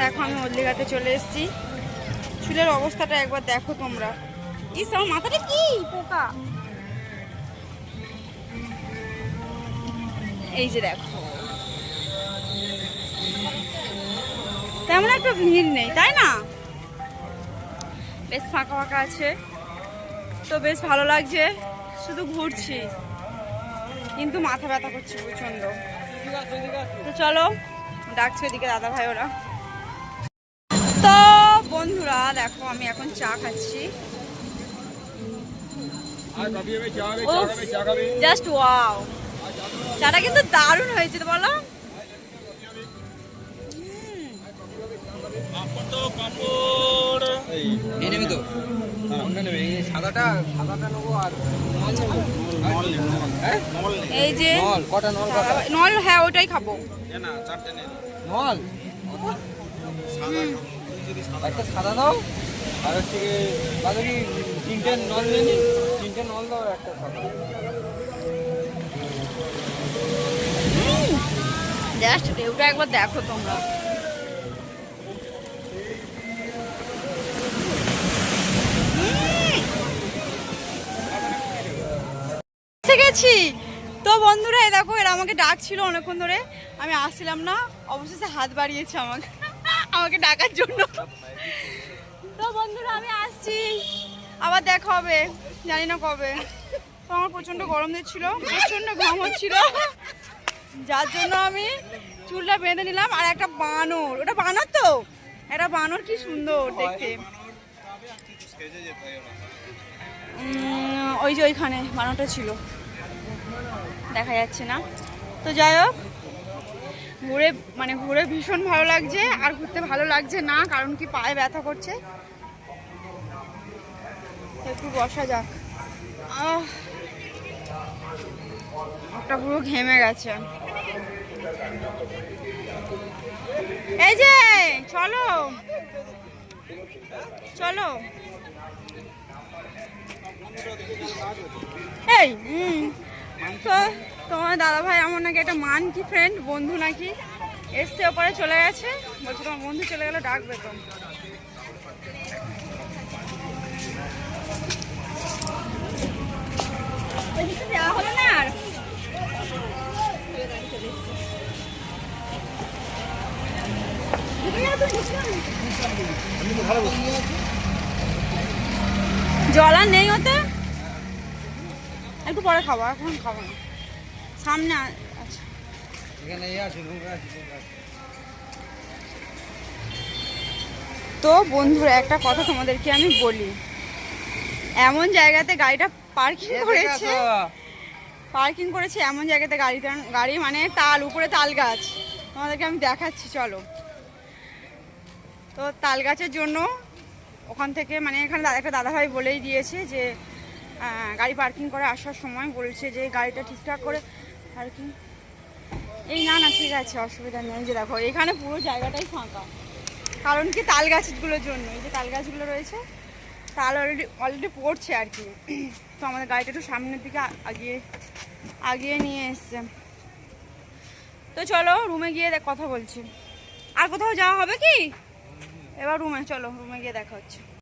দেখো, আমি হলদিঘাটে চলে এসেছি। চুলের অবস্থাটা একবার দেখো তোমরা। ইস, আমার মাথাটা কি? পোকা। এই যে দেখো। তেমন একটা ভিড় নেই, তাই না? বেশ ফাঁকা ফাঁকা আছে। তো বেশ ভালো লাগছে, শুধু ঘুরছি। কিন্তু মাথা ব্যথা করছে প্রচণ্ড তো চলো, ডাকছে এদিকে দাদা ভাই ওরা। বন্ধুরা দেখো আমি এখন চা খাচ্ছি। জাস্ট ওয়াও চাটা কিন্তু দারুণ হয়েছে তো। বলো এই হ্যাঁ? যে নল হ্যাঁ ওটাই খাব। নল? একটা সাদা দাও, আর হচ্ছে কি তিনটে নল নিয়ে তিনটে নল দাও একটা সাদা। জাস্ট একবার দেখো তোমরা। গেছি। তো বন্ধুরা, এই দেখো, এরা আমাকে ডাকছিল অনেকক্ষণ ধরে। আমি আসছিলাম না, অবশেষে হাত বাড়িয়েছে আমাকে। আমাকে ডাকার জন্য। তো বন্ধুরা, আমি আসছি। আবার দেখা হবে। জানি না কবে। আমার প্রচণ্ড গরম দিচ্ছিল প্রচণ্ড ঘাম হচ্ছিল। যার জন্য আমি চুলটা বেঁধে নিলাম আর একটা বানর। ওটা বানর তো? একটা বানর কি সুন্দর দেখতে। ওই যে ওইখানে বানরটা ছিল। দেখা যাচ্ছে না। তো যাই হোক ঘুরে মানে ঘুরে ভীষণ ভালো লাগছে, আর ঘুরতে ভালো লাগছে না, কারণ কি পায়ে ব্যথা করছে। একটু বসা যাক। একটা পুরো ঘেমে গেছে। এই যে, চলো। চলো। এই, হুম। তোমার দাদা ভাই আমার নাকি একটা মান কি ফ্রেন্ড বন্ধু নাকি। এসছে ওপরে চলে গেছে। বলছে তোমার বন্ধু চলে গেলে ডাকবে তো। না আর? জল আর নেই ওতে? একটু পরে খাব, এখন খাব না। সামনে আচ্ছা। এখানে আছে। তো বন্ধুরা একটা কথা তোমাদেরকে আমি বলি। এমন জায়গাতে গাড়িটা পার্কিং করেছে। পার্কিং করেছে এমন জায়গাতে গাড়িটা গাড়ি মানে তাল উপরে তাল গাছ। তোমাদেরকে আমি দেখাচ্ছি চলো। তো তাল গাছের জন্য ওখান থেকে মানে এখানে একটা দাদাভাই বলেই দিয়েছে যে গাড়ি পার্কিং করে আসার সময় বলছে যে গাড়িটা ঠিকঠাক করে পার্কিং এই না না, ঠিক আছে, অসুবিধা নেই। যে দেখো, এখানে পুরো জায়গাটাই ফাঁকা। কারণ কি তাল গাছগুলোর জন্য। এই যে তাল গাছগুলো রয়েছে, তাল অলরেডি অলরেডি পড়ছে আর কি। তো আমাদের গাড়িটা একটু সামনের দিকে আগিয়ে আগিয়ে নিয়ে এসছে। তো চলো রুমে গিয়ে দেখ- কথা বলছি। আর কোথাও যাওয়া হবে কি? এবার রুমে চলো রুমে গিয়ে দেখা হচ্ছে।